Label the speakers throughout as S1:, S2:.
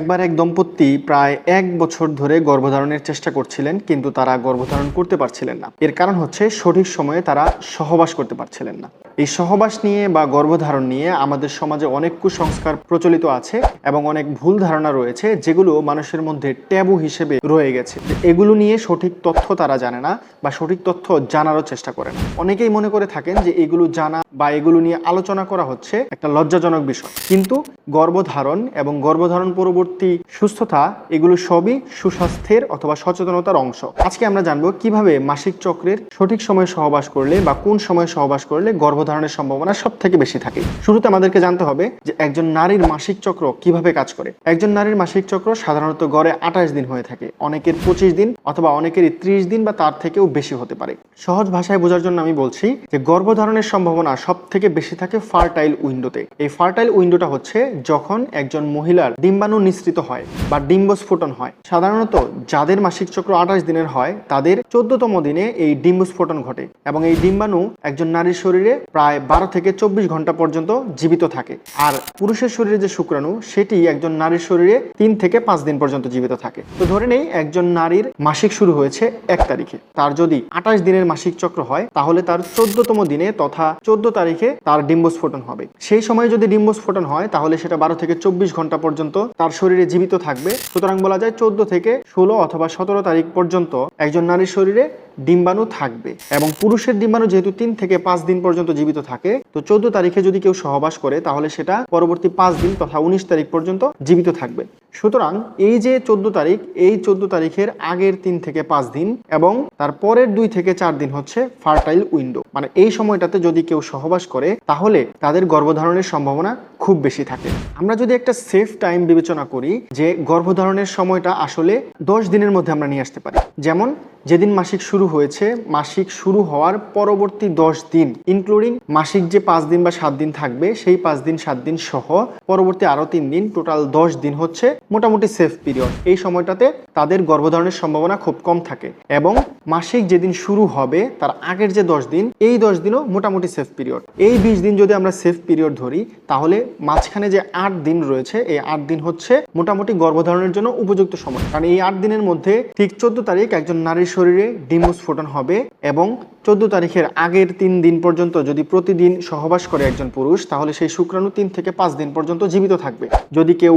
S1: একবার এক দম্পতি প্রায় এক বছর ধরে গর্ভধারণের চেষ্টা করছিলেন, কিন্তু তারা গর্ভধারণ করতে পারছিলেন না। এর কারণ হচ্ছে সঠিক সময়ে তারা সহবাস করতে পারছিলেন না। এই সহবাস নিয়ে বা গর্ভধারণ নিয়ে আমাদের সমাজে অনেক কুসংস্কার প্রচলিত আছে এবং অনেক ভুল ধারণা রয়েছে, যেগুলো মানুষের মধ্যে ট্যাবু হিসেবে রয়ে গেছে। এগুলো নিয়ে সঠিক তথ্য তারা জানে না বা সঠিক তথ্য জানারও চেষ্টা করে না। অনেকেই মনে করে থাকেন যে এগুলো জানা বা এগুলো নিয়ে আলোচনা করা হচ্ছে একটা লজ্জাজনক বিষয়। কিন্তু গর্ভধারণ এবং গর্ভধারণ পরবর্তী সুস্থতা, এগুলো সবই সুস্বাস্থ্যের অথবা সচেতনতার অংশ। আজকে আমরা জানব কীভাবে মাসিক চক্রের সঠিক সময়ে সহবাস করলে বা কোন সময়ে সহবাস করলে গর্ভধারণের সম্ভাবনা সব থেকে বেশি থাকে। শুরুতে আমাদেরকে জানতে হবে যে একজন নারীর মাসিক চক্র কীভাবে কাজ করে। একজন নারীর মাসিক চক্র সাধারণত গড়ে আঠাশ দিন হয়ে থাকে, অনেকের পঁচিশ দিন অথবা অনেকের ত্রিশ দিন বা তার থেকেও বেশি হতে পারে। সহজ ভাষায় বোঝার জন্য আমি বলছি যে গর্ভধারণের সম্ভাবনা সব থেকে বেশি থাকে ফার্টাইল উইন্ডোতে। এই ফার্টাইল উইন্ডোটা হচ্ছে যখন একজন মহিলার ডিম্বাণু নিঃসৃত হয় বা ডিম্বস্ফোটন হয়। সাধারণত যাদের মাসিক চক্র আঠাশ দিনের হয়, তাদের চোদ্দতম দিনে এই ডিম্বস্ফোটন ঘটে এবং এই ডিম্বাণু একজন নারীর শরীরে প্রায় বারো থেকে চব্বিশ ঘণ্টা পর্যন্ত জীবিত থাকে। আর পুরুষের শরীরে যে শুক্রাণু, সেটি একজন নারীর শরীরে তিন থেকে পাঁচ দিন পর্যন্ত জীবিত থাকে। তো ধরে নেই, একজন নারীর মাসিক শুরু হয়েছে এক তারিখে। তার যদি আঠাশ দিনের মাসিক চক্র হয়, তাহলে তার চোদ্দতম দিনে তথা চোদ্দ তারিখে তার ডিম্বস্ফোটন হবে। সেই সময় যদি ডিম্বস্ফোটন হয়, তাহলে সেটা বারো থেকে চব্বিশ ঘণ্টা পর্যন্ত তার শরীরে জীবিত থাকবে। সুতরাং বলা যায় চোদ্দ থেকে ষোলো অথবা সতেরো তারিখ পর্যন্ত একজন নারীর শরীরে ডিম্বাণু থাকবে এবং পুরুষের ডিম্বাণু যেহেতু তিন থেকে পাঁচ দিন পর্যন্ত জীবিত থাকে, তো চোদ্দ তারিখে যদি কেউ সহবাস করে, তাহলে সেটা পরবর্তী পাঁচ দিন তথা উনিশ তারিখ পর্যন্ত জীবিত থাকবে। সুতরাং এই যে চোদ্দ তারিখ, এই চোদ্দ তারিখের আগের তিন থেকে পাঁচ দিন এবং তার পরের দুই থেকে চার দিন হচ্ছে ফার্টাইল উইন্ডো। মানে এই সময়টাতে যদি কেউ সহবাস করে, তাহলে তাদের গর্ভধারণের সম্ভাবনা খুব বেশি থাকে। আমরা যদি একটা সেফ টাইম বিবেচনা করি যে গর্ভধারণের সময়টা আসলে দশ দিনের মধ্যে আমরা নিয়ে আসতে পারি। যেমন যেদিন মাসিক শুরু হয়েছে, মাসিক শুরু হওয়ার পরবর্তী দশ দিন ইনক্লুডিং মাসিক যে পাঁচ দিন বা সাত দিন থাকবে, সেই পাঁচ দিন, সাত দিন সহ পরবর্তী আরও তিন দিন টোটাল দশ দিন হচ্ছে মোটামুটি সেফ পিরিয়ড এই সময়টাতে তাদের গর্ভধারণের সম্ভাবনা খুব কম থাকে এবং মাসিক যেদিন শুরু হবে, তার আগের যে দশ দিন, এই দশ দিনও মোটামুটি সেফ পিরিয়ড এই বিশ দিন যদি আমরা সেফ পিরিয়ড ধরি, তাহলে মাঝখানে যে আট দিন রয়েছে, এই আট দিন হচ্ছে মোটামুটি গর্ভধারণের জন্য উপযুক্ত সময়। কারণ এই আট দিনের মধ্যে ঠিক চোদ্দ তারিখ একজন নারীর শরীরে ডিম্বস্ফোটন হবে এবং চোদ্দ তারিখের আগের তিন দিন পর্যন্ত যদি প্রতিদিন সহবাস করে একজন পুরুষ, তাহলে সেই শুক্রাণু তিন থেকে পাঁচ দিন পর্যন্ত জীবিত থাকবে। যদি কেউ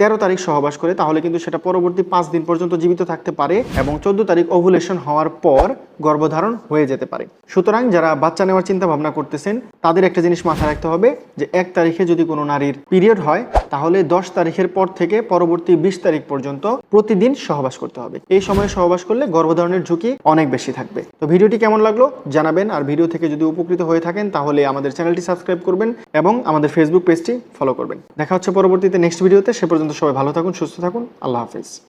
S1: তেরো তারিখ সহবাস করে, তাহলে কিন্তু সেটা পরবর্তী পাঁচ দিন পর্যন্ত জীবিত থাকতে পারে এবং চোদ্দ তারিখ ওভুলেশন হওয়ার পর গর্ভধারণ হয়ে যেতে পারে। সুতরাং যারা বাচ্চা নেওয়ার চিন্তা ভাবনা করতেছেন, তাদের একটা জিনিস মাথায় রাখতে হবে যে এক তারিখে যদি কোনো নারীর পিরিয়ড হয় তাহলে দশ তারিখের পর থেকে পরবর্তী বিশ তারিখ পর্যন্ত প্রতিদিন সহবাস করতে হবে। এই সময় সহবাস করলে গর্ভধারণের ঝুঁকি অনেক বেশি থাকবে। তো ভিডিওটি কেমন লাগল জানাবেন, আর ভিডিও থেকে যদি উপকৃত হয়ে থাকেন তাহলে আমাদের চ্যানেলটি সাবস্ক্রাইব করবেন এবং আমাদের ফেসবুক পেজটি ফলো করবেন। দেখা হচ্ছে পরবর্তীতে নেক্সট ভিডিওতে, সে পর্যন্ত সবাই ভালো থাকুন, সুস্থ থাকুন, আল্লাহ হাফিজ।